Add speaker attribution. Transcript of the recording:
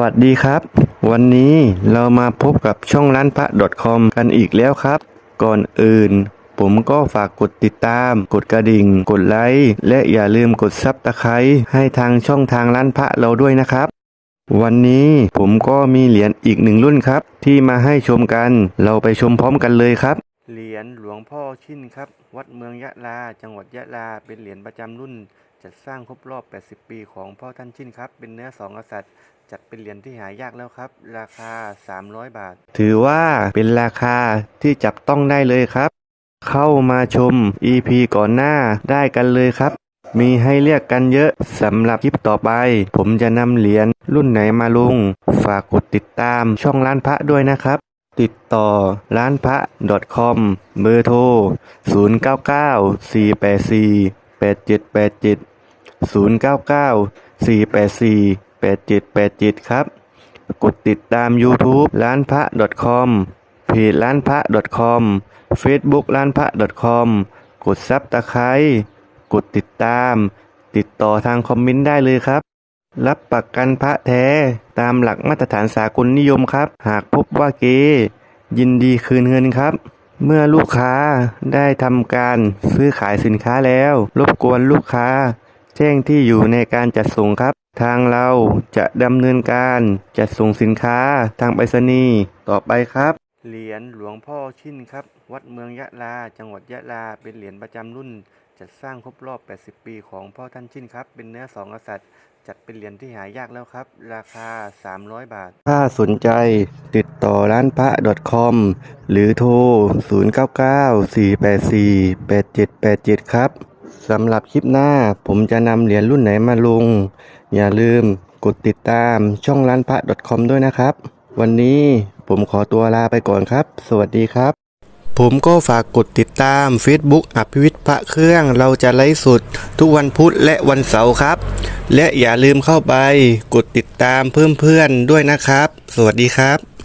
Speaker 1: วัสดีครับ วันนี้เรามาพบกับช่องร้านพระ .com กันอีกแล้วครับ ก่อนอื่น ผมก็ฝากกดติดตาม กดกระดิ่ง กดไลค์และอย่าลืมกดซับตะไคร้ให้ทางช่องทางร้านพระเราด้วยนะครับ วันนี้ผมก็มีเหรียญอีกหนึ่งรุ่นครับ ที่มาให้ชมกัน เราไปชมพร้อมกันเลยครับ ยญหลวงพ่อชินครับ วัดเมืองยะลา จังหวัดยะลา เป็นเหรียญประจำรุ่น จัดสร้างครบรอบ 80 ปีของพ่อท่านชินครับ เป็นเนื้อสองกษัตริย์ จัดเป็นเหรียญที่หายากแล้วครับ ราคา 300 บาท ถือว่าเป็นราคาที่จับต้องได้เลยครับ เข้ามาชม EP ก่อนหน้าได้กันเลยครับ มีให้เรียกกันเยอะสำหรับคลิปต่อไป ผมจะนำเหรียญรุ่นไหนมาลง ฝากกดติดตามช่องร้านพระด้วยนะครับ ติดต่อร้านพระ .com เบอร์โทร 099 484 8787 099 484 8787 ครับ กดติดตาม YouTube ร้านพระ .com เพจร้านพระ .com Facebook ร้านพระ .com กดซับตะไคร้กดติดตาม ติดต่อทางคอมเมนต์ได้เลยครับ รับประกันพระแท้ตามหลักมาตรฐานสากลนิยมครับ หากพบว่าเก ยินดีคืนเงินครับ เมื่อลูกค้าได้ทำการซื้อขายสินค้าแล้ว รบกวนลูกค้า แจ้งที่อยู่ในการจัดส่งครับ ทางเราจะดำเนินการจัดส่งสินค้าทางไปรษณีย์ต่อไปครับ เหรียญหลวงพ่อชินครับ วัดเมืองยะลา จังหวัดยะลา เป็นเหรียญประจำรุ่น จัดสร้างครบรอบ 80 ปีของพ่อท่านชินครับ เป็นเนื้อสองกษัตริย์ จัดเป็นเหรียญที่หายากแล้วครับ ราคา 300 บาท ถ้าสนใจติดต่อร้านพระ .com หรือโทร 0994848787 ครับสำหรับคลิปหน้าผมจะนำเหรียญรุ่นไหนมาลง อย่าลืมกดติดตามช่องร้านพระ .com ด้วยนะครับ วันนี้ผมขอตัวลาไปก่อนครับ สวัสดีครับ ผมก็ฝากกดติดตาม Facebook อภิวิทย์พระเครื่องเราจะไลฟ์สดทุกวันพุธและวันเสาร์ครับ และอย่าลืมเข้าไปกดติดตามเพื่อนๆด้วยนะครับ สวัสดีครับ